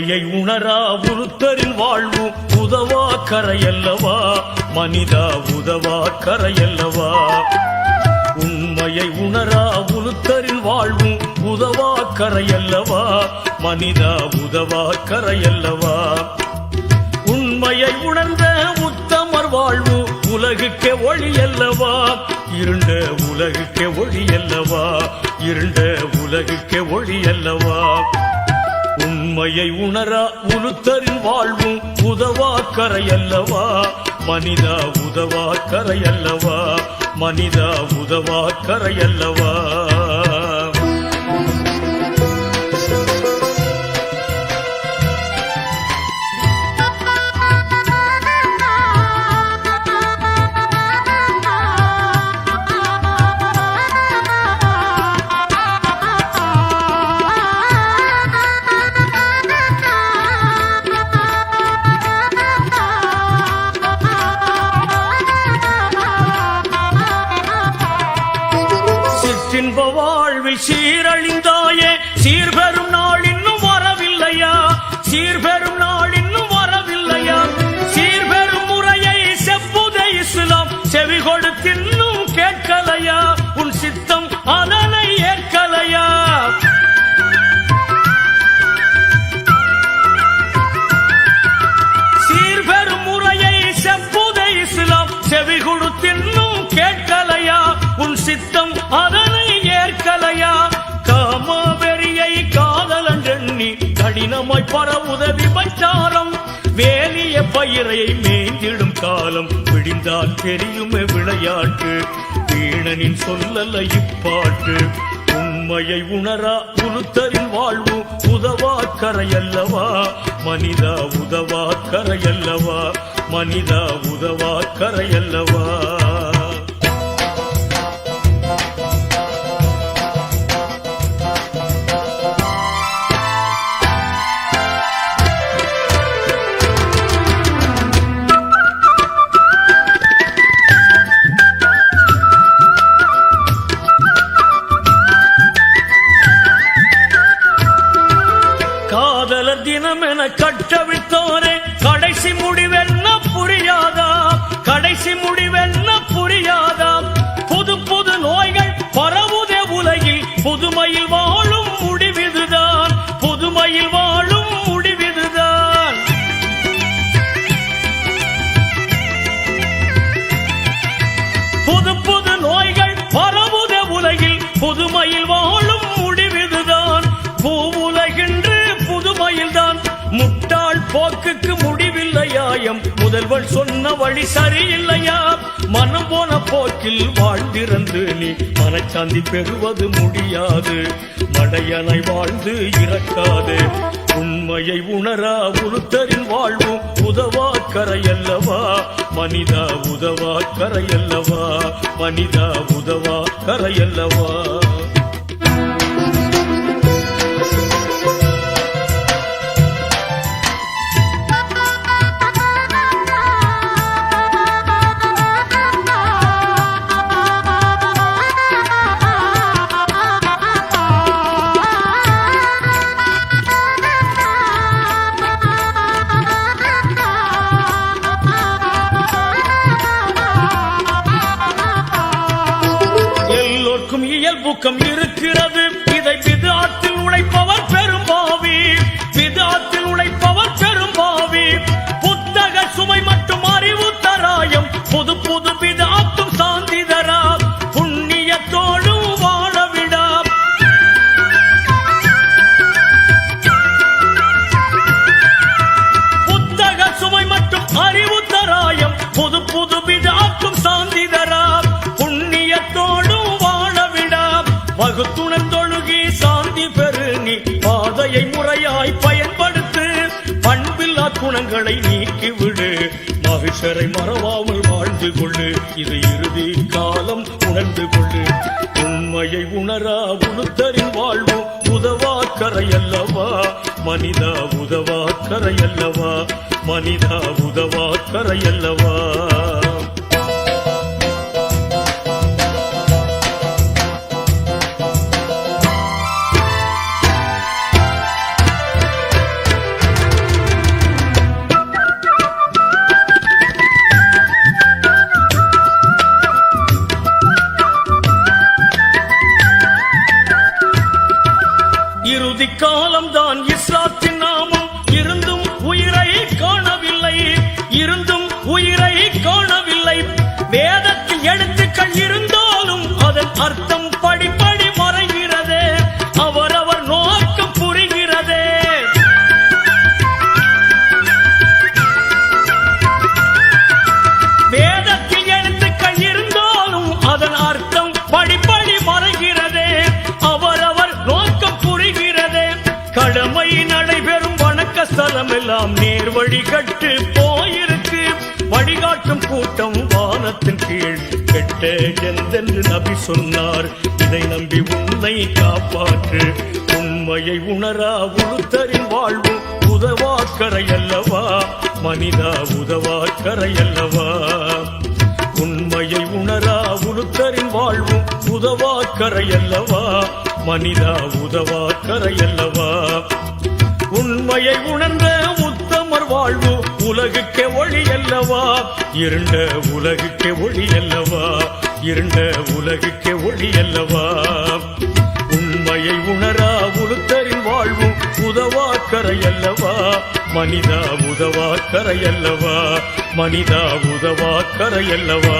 உண்மையை உணரா உருத்தரில் வாழ்வும் உதவா கரையல்லவா? மனிதா உதவா கரையல்லவா? உண்மையை உணரா உருத்தரில் வாழ்வும் உதவா கரையல்லவா? மனிதா உதவா கரையல்லவா? உண்மையை உணர்ந்த உத்தமர் வாழ்வு உலகுக்கே ஒளியல்லவா? இருண்ட உலகுக்கே ஒளியல்லவா? இருண்ட உலகுக்கே ஒளியல்லவா? உண்மையை உணரா உளுத்தரில் வாழ்வும் உதவா கரையல்லவா? மனிதா உதவா கரையல்லவா? மனிதா உதவா கரையல்லவா? சித்தம் அதனை ஏற்கலையா? காமாவெறியை காதலன்றெண்ணி கடினமாய் பர உதவி விபச்சாரம் வேலிய பயிரை மேய்ந்திடும் காலம் விடிந்தால் தெரியுமே விளையாட்டு. வீணனின் சொல்லல இப்பாட்டு. உண்மையை உணரா உளுத்தரின் வாழ்வு உதவா கரையல்லவா மனிதா உதவா கரையல்லவா மனிதா உதவா கரையல்லவா தினம் போக்குக்கு முடிவில்லையாயம் முதல்வன் சொன்ன வழி சரியில்லையா? மனம் போன போக்கில் வாழ்ந்திருந்து நீ மனச்சாந்தி பெறுவது முடியாது. மடையனை வாழ்ந்து இறக்காது. உண்மையை உணரா உருத்தரின் வாழ்வும் உதவா கரையல்லவா மனிதா உதவா கரையல்லவா மனிதா உதவா கரையல்லவா எல்லோருக்கும் இயல்புக்கம் இருக்கிறது. பண்பில்லா நீக்கிவிடு. மகிஷரை மறவாமல் வாழ்ந்து கொள்ளு. இது இறுதி காலம் உணர்ந்து கொள்ளு. உண்மையை உணரா உளுத்தரின் வாழ்வு உதவாக்கரை அல்லவா? மனிதா உதவாக்கரை அல்லவா? மனிதா உதவாக்கரை அல்லவா? தலமெல்லாம் நேர் வழி கட்டு போயிருக்கு. வழிகாட்டும் கூட்டம் வானத்தின் கீழ். கெட்ட எந்தென்று நபி சொன்னார். இதை நம்பி உன்னை காப்பாற்று. உண்மையை உணரா உளுத்தரின் வாழ்வு. உதவாக்கரை அல்லவா? மனிதா உதவாக்கரை அல்லவா? உண்மையை உணரா உளுத்தரின் வாழ்வும் உதவாக்கரை அல்லவா? மனிதா உதவாக்கரை அல்லவா? உண்மையை உணர்ந்த உத்தமர் வாழ்வு. உலகுக்கே ஒளி அல்லவா? இருண்ட உலகுக்கே ஒளி அல்லவா? இருண்ட உலகுக்கே ஒளி அல்லவா? உண்மையை உணரா உளுத்தரின் வாழ்வும் உதவாக்கரை அல்லவா? மனிதா உதவாக்கரை அல்லவா? மனிதா உதவாக்கரை அல்லவா?